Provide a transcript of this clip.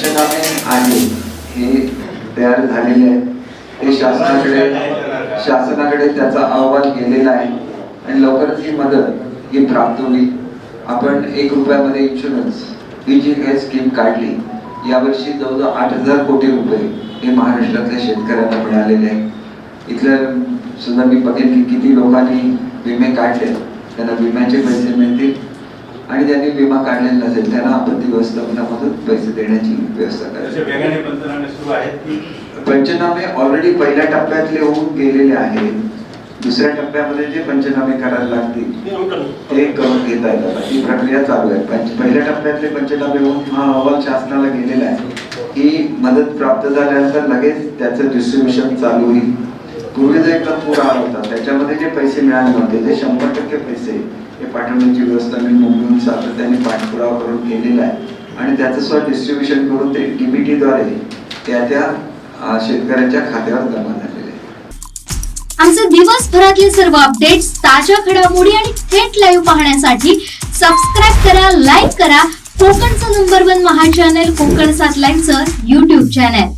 पंचनामे आहे हे तयार झालेले आहे ते शासनाकडे शासनाकडे त्याचा अहवाल गेलेला आहे. आणि लवकरच ही मदत ही प्राप्त होईल आपण एक रुपयामध्ये इन्शुरन्स ही जी काही स्कीम काढली. यावर्षी जवळजवळ आठ हजार कोटी रुपये हे महाराष्ट्रातल्या शेतकऱ्यांना मिळालेले आहे इथल्या सुद्धा मी बघेन की किती लोकांनी विमे काढले. त्यांना विम्याचे पैसे मिळतील. आणि ज्यांनी विमा काढलेला नसेल त्यांना आपत्ती व्यवस्थापनामधून पैसे देण्याची व्यवस्था करायची पंचनामे की? ऑलरेडी पहिल्या टप्प्यातले होऊन गेलेले आहेत. दुसऱ्या टप्प्यामध्ये जे पंचनामे करायला लागतील ते करून. घेता येतात. ही प्रक्रिया चालू आहे. पंच- पहिल्या टप्प्यातले पंचनामे होऊन हा अहवाल शासनाला गेलेला आहे. ही मदत प्राप्त झाल्यानंतर लगेच त्याचं डिस्ट्रीब्युशन चालू होईल. पूर्वी जो एकदा पूर आला होता त्याच्यामध्ये जे पैसे मिळाले नव्हते ते शंभर टक्के पैसे पाठवण्याची व्यवस्था मी मुंबईहून सातत्याने पाठपुरावा करून केलेला आहे. आणि त्याचं सुद्धा डिस्ट्रीब्युशन करून ते DBT द्वारे त्या त्या शेतकऱ्यांच्या खात्यावर जमा झालेले आमचे दिवसभरातील सर्व अपडेट्स ताज्या घडामोडी आणि थेट लाईव्ह पाहण्यासाठी सबस्क्राईब करा लाईक करा. कोकणचं नंबर वन महा चॅनल कोकण सात लाईनचं युट्यूब चॅनल